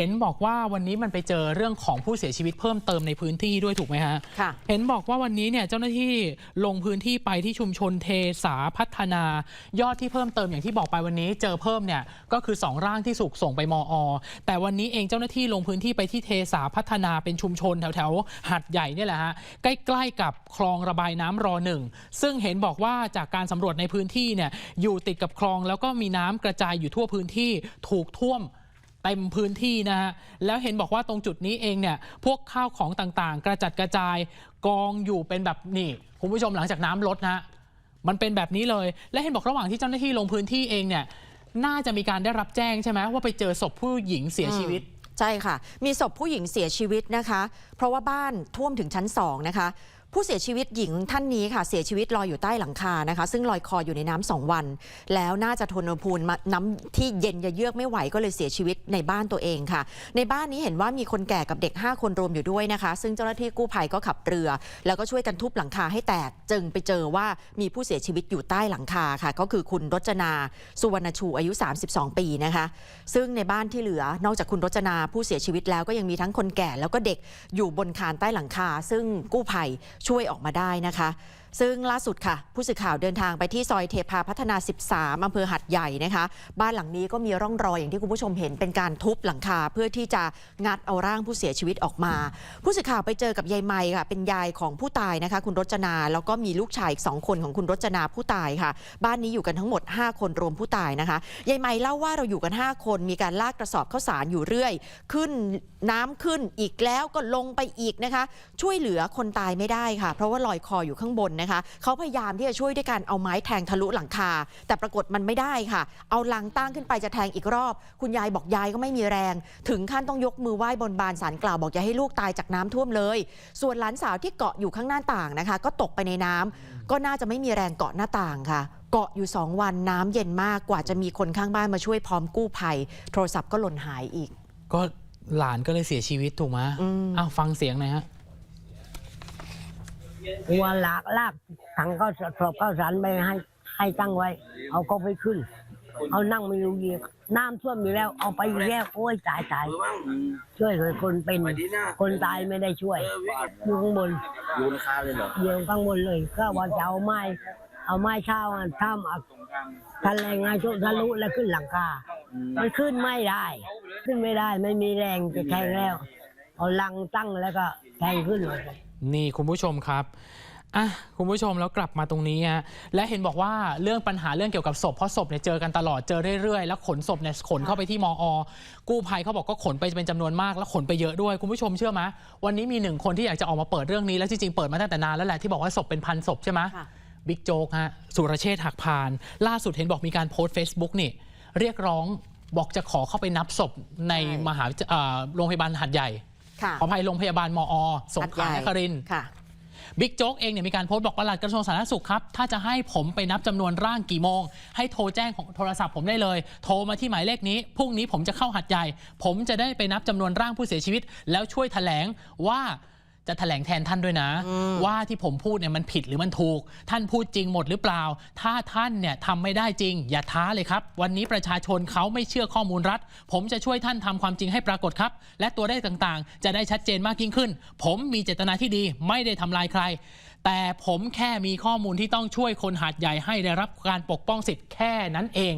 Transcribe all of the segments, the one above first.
ห็นบอกว่าวันนี้มันไปเจอเรื่องของผู้เสียชีวิตเพิ่มเติมในพื้นที่ด้วยถูกไหมฮะค่ะเห็นบอกว่าวันนี้เนี่ยเจ้าหน้าที่ลงพื้นที่ไปที่ชุมชนเทสาพัฒนา ยอดที่เพิ่มเติมอย่างที่บอกไปวันนี้ เจอเพิ่มเนี่ยก็คือ 2 ร่างที่สุกส่งไปมอ แต่วันนี้เองเจ้าหน้าที่ลงพื้นที่ไปที่เทสาพัฒนาเป็นชุมชนแถวแถวๆหัดใหญ่เนี่ยแหละฮะใกล้ๆกับคลองระบายน้ำรอหนึ่งซึ่งเห็นบอกว่าจากการสำรวจในพื้นที่เนี่ยอยู่ติดกับคลองแล้วก็มีน้ำกระจายอยู่ทั่วพื้นที่ถูกท่วม เต็มพื้นที่นะฮะแล้วเห็นบอกว่าตรงจุดนี้เองเนี่ยพวกข้าวของต่างๆ กระจัดกระจายกองอยู่เป็นแบบนี่คุณผู้ชมหลังจากน้ำลดนะมันเป็นแบบนี้เลย และเห็นบอกระหว่างที่เจ้าหน้าที่ลงพื้นที่เองเนี่ยน่าจะมีการได้รับแจ้งใช่ไหมว่าไปเจอศพผู้หญิงเสียชีวิต ใช่ค่ะ มีศพผู้หญิงเสียชีวิตนะคะ เพราะว่าบ้านท่วมถึงชั้น2นะคะ ผู้เสียชีวิตหญิงท่านนี้ค่ะ เสียชีวิตลอยอยู่ใต้หลังคานะคะ ซึ่งลอยคออยู่ในน้ำสองวัน แล้วน่าจะทนอุณหภูมิน้ำที่เย็นเยือกไม่ไหวก็เลยเสียชีวิตในบ้านตัวเองค่ะ ในบ้านนี้เห็นว่ามีคนแก่กับเด็ก 5 คนรวมอยู่ด้วยนะคะ ซึ่งเจ้าหน้าที่กู้ภัยก็ขับเรือ แล้วก็ช่วยกันทุบหลังคาให้แตกจึงไปเจอว่ามีผู้เสียชีวิตอยู่ใต้หลังคาค่ะ ก็คือคุณรจนาสุวรรณชูอายุ 32 ปีนะคะ ซึ่งในบ้านที่เหลือนอกจากคุณรจนาผู้เสียชีวิตแล้วก็ยังมีทั้งคนแก่แล้วก็เด็กอยู่บนคานใต้หลังคา ซึ่งกู้ภัยช่วยออกมาได้นะคะ ซึ่งล่าสุดค่ะ ผู้สื่อข่าวเดินทางไปที่ซอยเทพาพัฒนา 13 อำเภอหัดใหญ่นะคะ บ้านหลังนี้ก็มีร่องรอยอย่างที่คุณผู้ชมเห็นเป็นการทุบหลังคาเพื่อที่จะงัดเอาร่างผู้เสียชีวิตออกมา ผู้สื่อข่าวไปเจอกับยายไมค่ะ เป็นยายของผู้ตายนะคะ คุณรจนา แล้วก็มีลูกชายอีกสองคนของคุณรจนาผู้ตายค่ะ บ้านนี้อยู่กันทั้งหมด 5 คนรวมผู้ตายนะคะยายไมเล่าว่าเราอยู่กัน 5 คนมีการลากกระสอบข้าวสารอยู่เรื่อย ขึ้นน้ำขึ้นอีกแล้วก็ลงไปอีกนะคะ ช่วยเหลือคนตายไม่ได้ค่ะ เพราะว่าลอยคออยู่ข้างบนนะคะ เขาพยายามที่จะช่วยด้วยการเอาไม้แทงทะลุหลังคา แต่ปรากฏมันไม่ได้ค่ะ เอาลังตั้งขึ้นไปจะแทงอีกรอบ คุณยายบอกยายก็ไม่มีแรง ถึงขั้นต้องยกมือไหว้บนบานสารกล่าวบอกอย่าให้ลูกตายจากน้ำท่วมเลย ส่วนหลานสาวที่เกาะอยู่ข้างหน้าต่างนะคะ ก็ตกไปในน้ำก็น่าจะไม่มีแรงเกาะหน้าต่างค่ะเกาะอยู่สองวันน้ำเย็นมากกว่าจะมีคนข้างบ้านมาช่วยพร้อมกู้ภัย โทรศัพท์ก็หล่นหายอีก ก็หลานก็เลยเสียชีวิตถูกไหมอืมอ้าวฟังเสียงหน่อยฮะ หัวลากลากถังก็สอบข้าวสารไปให้ให้ตั้งไว้ เอาก็ไปขึ้น เอานั่งไม่รู้ยีน้ำท่วมอยู่แล้ว เอาไปอีกแล้วโอ้ยตายตายช่วยเลยคนเป็นคนตายไม่ได้ช่วยอยู่ข้างบนอยู่บนคาเลยเหรออยู่ข้างบนเลย ก็ว่าจะเอาไม้เอาไม้เช่าอะถ้ำอะทะเลงไงทุทะลุแล้วขึ้นหลังคา มันขึ้นไม่ได้ ขึ้นไม่ได้ไม่มีแรงจะแทงแล้ว เอาลังตั้งแล้วก็แทงขึ้นเลย นี่คุณผู้ชมครับอะคุณผู้ชมแล้วกลับมาตรงนี้ฮะและเห็นบอกว่าเรื่องปัญหาเรื่องเกี่ยวกับศพเพราะศพเนี่ยเจอกันตลอดเจอเรื่อยๆแล้วขนศพเนี่ยขนเข้าไปที่มอ กู้ภัยเขาบอกก็ขนไปเป็นจำนวนมากแล้วขนไปเยอะด้วยคุณผู้ชมเชื่อไหมวันนี้มีหนึ่งคนที่อยากจะออกมาเปิดเรื่องนี้แล้วจริงๆเปิดมาตั้งแต่นานแล้วแหละที่บอกว่าศพเป็นพันศพใช่ไหมค่ะบิ๊กโจ๊กฮะสุรเชษฐ์หักพาน ล่าสุดเห็นบอกมีการโพสต์ Facebook นี่ เรียกร้องบอกจะขอเข้าไปนับศพในมหาเอ่อโรงพยาบาลหัดใหญ่ค่ะ ขออภัยโรงพยาบาลมอ สงขลานครินทร์ค่ะ บิ๊กโจ๊กเองเนี่ยมีการโพสต์บอกปลัดกระทรวงสาธารณสุขครับ ถ้าจะให้ผมไปนับจำนวนร่างกี่โมง ให้โทรแจ้งของโทรศัพท์ผมได้เลย โทรมาที่หมายเลขนี้ พรุ่งนี้ผมจะเข้าหัดใหญ่ ผมจะได้ไปนับจำนวนร่างผู้เสียชีวิต แล้วช่วยแถลงว่า จะแถลงแทนท่านด้วยนะอืมว่าที่ผมพูดเนี่ยมันผิดหรือมันถูก ท่านพูดจริงหมดหรือเปล่า ถ้าท่านเนี่ยทำไม่ได้จริง อย่าท้าเลยครับ วันนี้ประชาชนเขาไม่เชื่อข้อมูลรัฐ ผมจะช่วยท่านทำความจริงให้ปรากฏครับ และตัวได้ต่างๆ จะได้ชัดเจนมากยิ่งขึ้น ผมมีเจตนาที่ดีไม่ได้ทำลายใคร แต่ผมแค่มีข้อมูลที่ต้องช่วยคนหาดใหญ่ให้ได้รับการปกป้องสิทธิ์แค่นั้นเอง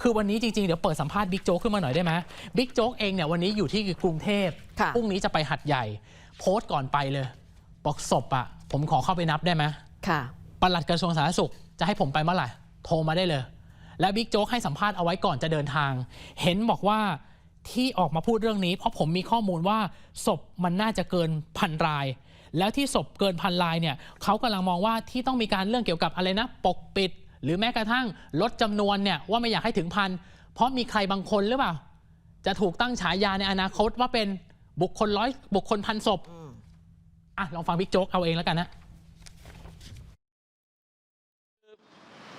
คือวันนี้จริง ๆ เดี๋ยวเปิดสัมภาษณ์บิ๊กโจ๊กขึ้นมาหน่อยได้ไหมบิ๊กโจ๊กเองเนี่ยวันนี้อยู่ที่กรุงเทพค่ะพรุ่งนี้จะไปหัดใหญ่โพสต์ก่อนไปเลย บอกศพอะผมขอเข้าไปนับได้ไหมค่ะปลัดกระทรวงสาธารณสุขจะให้ผมไปเมื่อไหร่โทรมาได้เลย และบิ๊กโจ๊กให้สัมภาษณ์เอาไว้ก่อนจะเดินทาง เห็นบอกว่าที่ออกมาพูดเรื่องนี้ เพราะผมมีข้อมูลว่าศพมันน่าจะเกินพันราย แล้วที่ศพเกินพันรายเนี่ยเขากำลังมองว่าที่ต้องมีการเรื่องเกี่ยวกับอะไรนะปกปิด หรือแม้กระทั่งลดจำนวนเนี่ยว่าไม่อยากให้ถึงพันเพราะมีใครบางคนหรือเปล่า จะถูกตั้งฉายาในอนาคตว่าเป็น บุคคลร้อยบุคคลพันศพอะลองฟังบิ๊กโจ๊กเอาเองแล้วกันนะ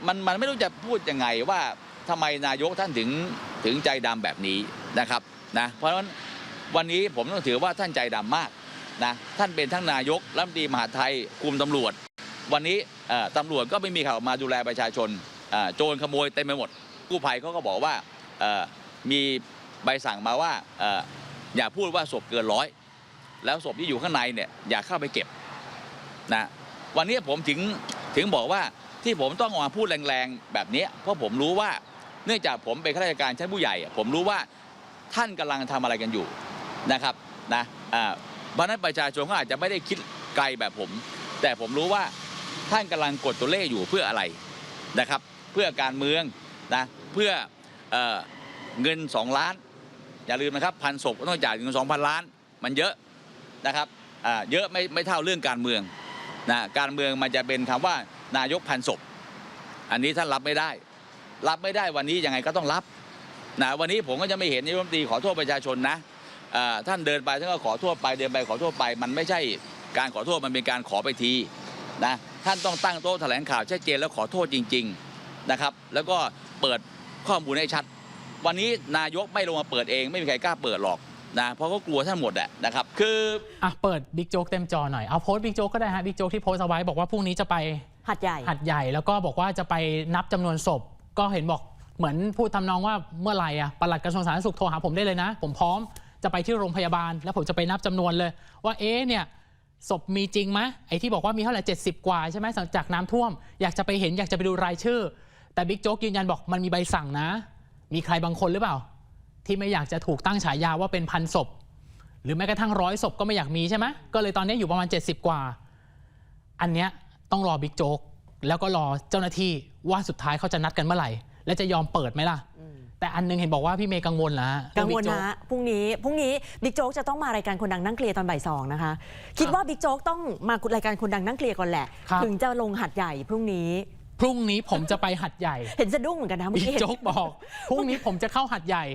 มันมันไม่รู้จะพูดยังไงว่าทำไมนายกท่านถึงถึงใจดำแบบนี้นะครับนะเพราะฉะนั้นวันนี้ผมต้องถือว่าท่านใจดำมากนะท่านเป็นทั้งนายกรัฐมนตรีมหาดไทยคุมตำรวจ วันนี้เอ่อตำรวจก็ไม่มีข่าวมาดูแลประชาชนเอ่อโจรขโมยเต็มไปหมดกู้ภัยเขาก็บอกว่าเอ่อมีใบสั่งมาว่าเอย่าพูดว่าศพเกินร้อยแล้วศพที่อยู่ข้างในเนี่ยอย่าเข้าไปเก็บนะวันนี้ผมถึงถึงบอกว่าที่ผมต้องออกมาพูดแรงๆแบบนี้ เพราะผมรู้ว่าเนื่องจากผมเป็นข้าราชการชั้นผู้ใหญ่ ผมรู้ว่าท่านกำลังทำอะไรกันอยู่นะครับนะอ่าเพราะนั้นประชาชนก็อาจจะไม่ได้คิดไกลแบบผม แต่ผมรู้ว่าท่านกำลังกดตัวเลขอยู่เพื่ออะไรนะครับ เพื่อการเมืองนะเพื่อเอเงิน 2 ล้าน อย่าลืมนะครับพันศพก็ต้องจ่ายเงินสองพันล้าน มันเยอะนะครับเยอะไม่ไม่เท่าเรื่องการเมืองนะการเมืองมันจะเป็นคำว่านายกพันศพ อันนี้ท่านรับไม่ได้ รับไม่ได้วันนี้ยังไงก็ต้องรับนะวันนี้ผมก็จะไม่เห็นนายกรัฐมนตรีขอโทษประชาชนนะท่านเดินไปท่านก็ขอโทษไปเดินไปขอโทษไป มันไม่ใช่การขอโทษมันเป็นการขอไปทีนะท่านต้องตั้งโต๊ะแถลงข่าวชัดเจนแล้วขอโทษจริง ๆนะครับ แล้วก็เปิดข้อมูลให้ชัด วันนี้นายกไม่ลงมาเปิดเองไม่มีใครกล้าเปิดหรอกนะเพราะเขากลัวท่านหมดแหละนะครับคืออะเปิดบิ๊กโจ๊กเต็มจอหน่อยเอาโพสต์บิ๊กโจ๊กก็ได้ฮะบิ๊กโจ๊กที่โพสต์เอาไว้บอกว่าพรุ่งนี้จะไปหัดใหญ่หัดใหญ่แล้วก็บอกว่าจะไปนับจำนวนศพ ก็เห็นบอกเหมือนพูดทำนองว่าเมื่อไหร่อะปลัดกระทรวงสาธารณสุขโทรหาผมได้เลยนะ ผมพร้อมจะไปที่โรงพยาบาล แล้วผมจะไปนับจำนวนเลย ว่าเอ๊ะเนี่ยศพมีจริงไหมไอ้ที่บอกว่ามีเท่าไหร่70 กว่าใช่ไหมจากน้ำท่วม อยากจะไปเห็นอยากจะไปดูรายชื่อ แต่บิ๊กโจ๊กยืนยันบอกมันมีใบสั่งนะ มีใครบางคนหรือเปล่า ที่ไม่อยากจะถูกตั้งฉายาว่าเป็นพันศพ หรือแม้กระทั่งร้อยศพก็ไม่อยากมีใช่ไหมก็เลยตอนนี้อยู่ประมาณ 70 กว่า อันเนี้ยต้องรอบิ๊กโจ๊กแล้วก็รอเจ้าหน้าที่ว่าสุดท้ายเขาจะนัดกันเมื่อไหร่ และจะยอมเปิดไหมล่ะ แต่อันนึงเห็นบอกว่าพี่เมย์กังวลแล้วกังวลเรื่องบิ๊โจ๊นะพรุ่งนี้พรุ่งนี้บิ๊กโจ๊กจะต้องมารายการคนดังนั่งเคลียร์ตอนบ่ายสองนะคะ คิดว่าบิ๊กโจ๊กต้องมารายการคนดังนั่งเคลียร์ก่อนแหละครับถึงจะลงหัดใหญ่พรุ่งนี้ พรุ่งนี้ผมจะไปหัดใหญ่เห็นสะดุ้งเหมือนกันนะเมื่อบิ๊กกี้เห็น โจ๊กบอก พรุ่งนี้ผมจะเข้าหัดใหญ่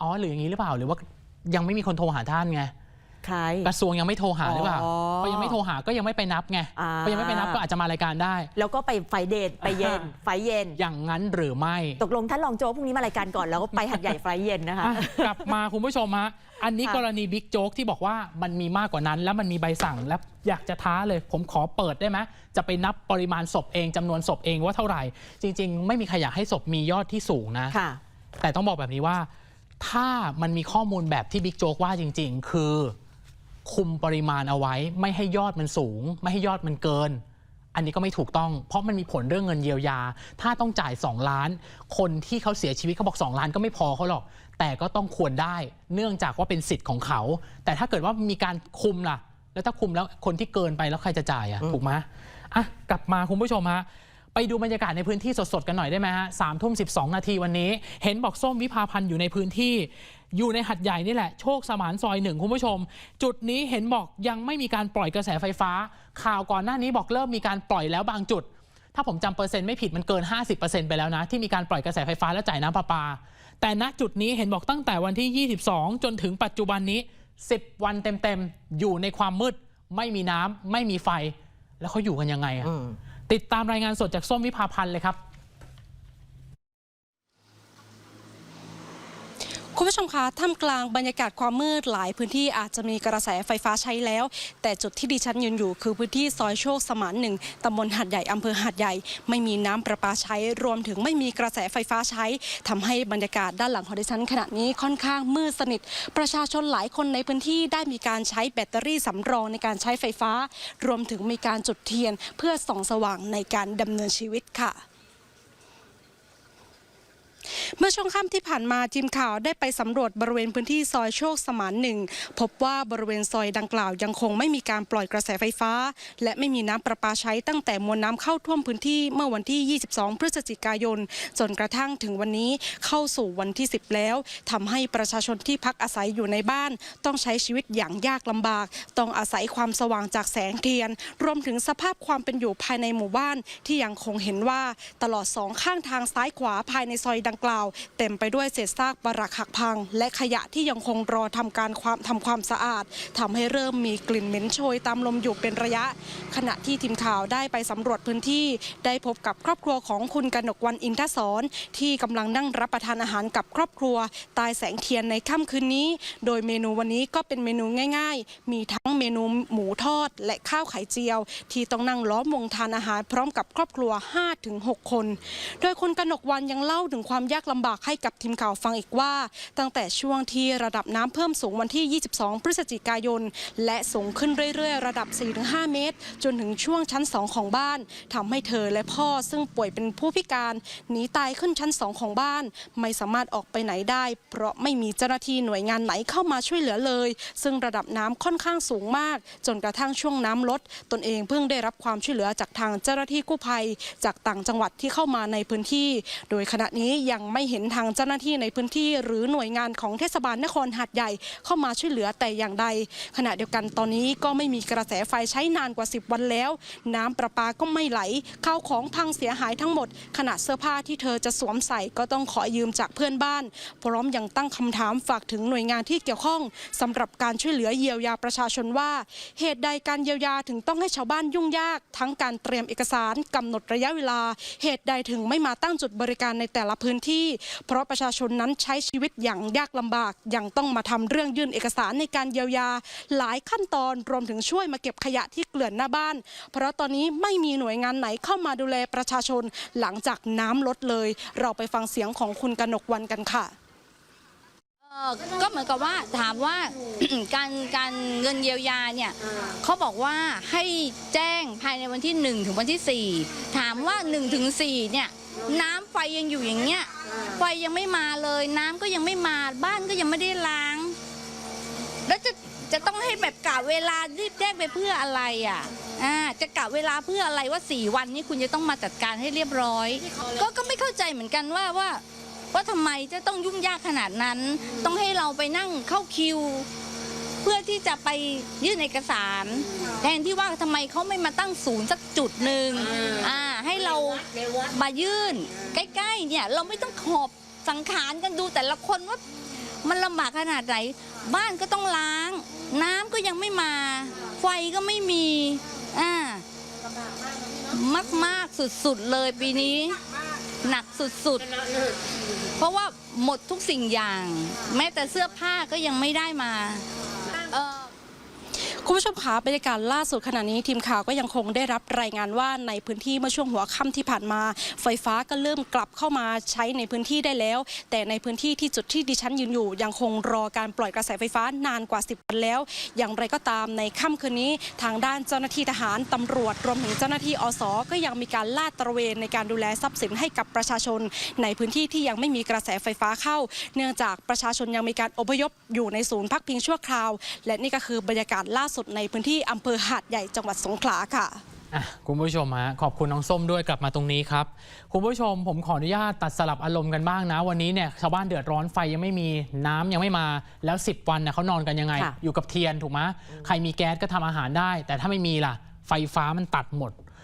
อ๋อหรืออย่างนี้หรือเปล่า หรือว่ายังไม่มีคนโทรหาท่านไง ใคร กระทรวงยังไม่โทรหาหรือเปล่าอ๋อพอยังไม่โทรหาก็ยังไม่ไปนับไงอ่าพอยังไม่ไปนับก็อาจจะมารายการได้ แล้วก็ไปไฟเดทไปเย็น ไฟเย็น อย่างนั้นหรือไม่ ตกลงท่านรองโจ๊กพรุ่งนี้มารายการก่อนแล้วก็ไปหัดใหญ่ไฟเย็นนะคะ อะกลับมาคุณผู้ชมฮะ อันนี้ค่ะกรณีบิ๊กโจ๊กที่บอกว่ามันมีมากกว่านั้น แล้วมันมีใบสั่งแล้วอยากจะท้าเลย ผมขอเปิดได้ไหมจะไปนับปริมาณศพเองจำนวนศพเองว่าเท่าไหร่ จริง ๆ ไม่มีใครอยากให้ศพมียอดที่สูงนะ ค่ะ แต่ต้องบอกแบบนี้ว่า ถ้ามันมีข้อมูลแบบที่บิ๊กโจ๊กว่าจริง ๆ คือ คุมปริมาณเอาไว้ ไม่ให้ยอดมันสูง ไม่ให้ยอดมันเกิน อันนี้ก็ไม่ถูกต้อง เพราะมันมีผลเรื่องเงินเยียวยา ถ้าต้องจ่าย 2 ล้าน คนที่เขาเสียชีวิตเขาบอก 2 ล้านก็ไม่พอเขาหรอก แต่ก็ต้องควรได้ เนื่องจากว่าเป็นสิทธิ์ของเขา แต่ถ้าเกิดว่ามีการคุมล่ะ แล้วถ้าคุมแล้วคนที่เกินไปแล้วใครจะจ่ายอะถูกไหมอะกลับมาคุณผู้ชมฮะ ไปดูบรรยากาศในพื้นที่สดๆกันหน่อยได้ไหมฮะสามทุ่มสินาทีวันนี้ เห็นบอกส้มวิภาพันธ์อยู่ในพื้นที่ อยู่ในหัดใหญ่นี่แหละ โชคสมานซอยหนึ่งคุณผู้ชม จุดนี้เห็นบอกยังไม่มีการปล่อยกระแสไฟฟ้า ข่าวก่อนหน้านี้บอกเริ่มมีการปล่อยแล้วบางจุด ถ้าผมจำเปอร์เซ็นต์ไม่ผิดมันเกิน 50%ไปแล้วนะ ที่มีการปล่อยกระแสไฟฟ้าและจ่ายน้ำประปา แต่ณจุดนี้เห็นบอกตั้งแต่วันที่ 22 จนถึงปัจจุบันนี้ 10 วันเต็มๆอยู่ในความมืด ไม่มีน้ำไม่มีไฟ แล้วเขาอยู่กันยังไงอะ ติดตามรายงานสดจากส้มวิภาพันธ์เลยครับ คุณผู้ชมคะท่ามกลางบรรยากาศความมืดหลายพื้นที่อาจจะมีกระแสไฟฟ้าใช้แล้ว แต่จุดที่ดิฉันยืนอยู่คือพื้นที่ซอยโชคสมานหนึ่งตำบลหัดใหญ่อำเภอหัดใหญ่ ไม่มีน้ำประปาใช้ รวมถึงไม่มีกระแสไฟฟ้าใช้ทำให้บรรยากาศด้านหลังของดิฉันขณะนี้ค่อนข้างมืดสนิท ประชาชนหลายคนในพื้นที่ได้มีการใช้แบตเตอรี่สำรองในการใช้ไฟฟ้า รวมถึงมีการจุดเทียนเพื่อส่องสว่างในการดำเนินชีวิตค่ะ เมื่อช่วงค่ำที่ผ่านมาทีมข่าวได้ไปสำรวจบริเวณพื้นที่ซอยโชคสมานหนึ่งพบว่าบริเวณซอยดังกล่าวยังคงไม่มีการปล่อยกระแสไฟฟ้า และไม่มีน้ำประปาใช้ตั้งแต่มวลน้ำเข้าท่วมพื้นที่เมื่อวันที่ 22 พฤศจิกายน จนกระทั่งถึงวันนี้เข้าสู่วันที่ 10 แล้วทำให้ประชาชนที่พักอาศัยอยู่ในบ้าน ต้องใช้ชีวิตอย่างยากลำบาก ต้องอาศัยความสว่างจากแสงเทียน รวมถึงสภาพความเป็นอยู่ภายในหมู่บ้าน ที่ยังคงเห็นว่าตลอดสองข้างทางซ้ายขวาภายในซอยดังกล่าว เต็มไปด้วยเศษซากปรักหักพัง และขยะที่ยังคงรอทำการความทำความสะอาดทำให้เริ่มมีกลิ่นเหม็นโชยตามลมอยู่เป็นระยะ ขณะที่ทีมข่าวได้ไปสำรวจพื้นที่ ได้พบกับครอบครัวของคุณกนกวันอินทศรที่กำลังนั่งรับประทานอาหารกับครอบครัวใตายแสงเทียนในค่ำคืนนี้ โดยเมนูวันนี้ก็เป็นเมนูง่าย ๆ มีทั้งเมนูหมูทอด และข้าวไข่เจียว ที่ต้องนั่งล้อมวงทานอาหารพร้อมกับครอบครัว 5-6 คน โดยคุณกนกวันยังเล่าถึงความยากลำบากให้กับทีมข่าวฟังอีกว่า ตั้งแต่ช่วงที่ระดับน้ำเพิ่มสูงวันที่ 22 พฤศจิกายน และสูงขึ้นเรื่อยๆ ระดับ 4-5 เมตร จนถึงช่วงชั้น 2 ของบ้านทำให้เธอและพ่อซึ่งป่วยเป็นผู้พิการหนีตายขึ้นชั้น 2 ของบ้าน ไม่สามารถออกไปไหนได้ เพราะไม่มีเจ้าหน้าที่หน่วยงานไหนเข้ามาช่วยเหลือเลย ซึ่งระดับน้ำค่อนข้างสูงมาก จนกระทั่งช่วงน้ำลด ตนเองเพิ่งได้รับความช่วยเหลือจากทางเจ้าหน้าที่กู้ภัย จากต่างจังหวัดที่เข้ามาในพื้นที่ โดยขณะนี้ยังไม่เห็นทางเจ้าหน้าที่ในพื้นที่ หรือหน่วยงานของเทศบาลนครหาดใหญ่เข้ามาช่วยเหลือแต่อย่างใด ขณะเดียวกันตอนนี้ก็ไม่มีกระแสไฟใช้นานกว่า 10 วันแล้ว น้ำประปาก็ไม่ไหลข้าวของพังเสียหายทั้งหมดขณะเสื้อผ้าที่เธอจะสวมใส่ก็ต้องขอยืมจากเพื่อนบ้าน พร้อมยังตั้งคำถามฝากถึงหน่วยงานที่เกี่ยวข้องสำหรับการช่วยเหลือเยียวยาประชาชนว่า เหตุใดการเยียวยาถึงต้องให้ชาวบ้านยุ่งยาก ทั้งการเตรียมเอกสารกำหนดระยะเวลา เหตุใดถึงไม่มาตั้งจุดบริการในแต่ละพื้นที่ เพราะประชาชนนั้นใช้ชีวิตอย่างยากลำบากยังต้องมาทำเรื่องยื่นเอกสารในการเยียวยา หลายขั้นตอนรวมถึงช่วยมาเก็บขยะที่เกลื่อนหน้าบ้าน เพราะตอนนี้ไม่มีหน่วยงานไหนเข้ามาดูแลประชาชนหลังจากน้ำลดเลย เราไปฟังเสียงของคุณกนกวันกันค่ะก็เหมือนกับว่าถามว่าการการเงินเยียวยาเนี่ยเขาบอกว่าให้แจ้งภายในวันที่ 1 ถึงวันที่ 4 ถามว่า 1 ถึง4เนี่ย น้ำไฟยังอยู่อย่างเงี้ย ไฟยังไม่มาเลย น้ำก็ยังไม่มาบ้านก็ยังไม่ได้ล้าง แล้วจะจะต้องให้แบบกะเวลารีบแจ้งไปเพื่ออะไรอะอ่าจะกะเวลาเพื่ออะไรว่า4วันนี้คุณจะต้องมาจัดการให้เรียบร้อย ก็ก็ไม่เข้าใจเหมือนกันว่าว่าว่าทำไมจะต้องยุ่งยากขนาดนั้น ต้องให้เราไปนั่งเข้าคิว เพื่อที่จะไปยื่นเอกสาร แทนที่ว่าทำไมเขาไม่มาตั้งศูนย์สักจุดหนึ่งอ่าให้เรามายื่น ใกล้ๆเนี่ยเราไม่ต้องขอบสังขารกันดูแต่ละคนว่ามันลำบากขนาดไหน บ้านก็ต้องล้าง น้ำก็ยังไม่มา ไฟก็ไม่มีอ่ามากๆสุดๆเลยปีนี้ หนักสุดๆ เพราะว่าหมดทุกสิ่งอย่าง แม้แต่เสื้อผ้าก็ยังไม่ได้มาเอ่อ คุณผู้ชมคะบรรยากาศล่าสุดขณะนี้ทีมข่าวก็ยังคงได้รับรายงานว่าในพื้นที่เมื่อช่วงหัวค่ำที่ผ่านมา ไฟฟ้าก็เริ่มกลับเข้ามาใช้ในพื้นที่ได้แล้ว แต่ในพื้นที่ที่จุดที่ดิฉันยืนอยู่ ยังคงรอการปล่อยกระแสไฟฟ้านานกว่า 10 วันแล้ว อย่างไรก็ตามในค่ำคืนนี้ ทางด้านเจ้าหน้าที่ทหารตำรวจรวมถึงเจ้าหน้าที่อสก็ยังมีการลาดตระเวนในการดูแลทรัพย์สินให้กับประชาชน ในพื้นที่ที่ยังไม่มีกระแสไฟฟ้าเข้า เนื่องจากประชาชนยังมีการอพยพอยู่ในศูนย์พักพิงชั่วคราว และนี่ก็คือบรรยากาศล่าสุดในพื้นที่อำเภอหาดใหญ่จังหวัดสงขลาค่ะอะคุณผู้ชมฮะขอบคุณน้องส้มด้วยกลับมาตรงนี้ครับ คุณผู้ชมผมขออนุญาตตัดสลับอารมณ์กันบ้างนะ วันนี้เนี่ยชาวบ้านเดือดร้อนไฟยังไม่มีน้ำยังไม่มาแล้ว 10 วันน่ะเขานอนกันยังไงค่ะอยู่กับเทียนถูกไหมใครมีแก๊สก็ทำอาหารได้ แต่ถ้าไม่มีล่ะ ไฟฟ้ามันตัดหมด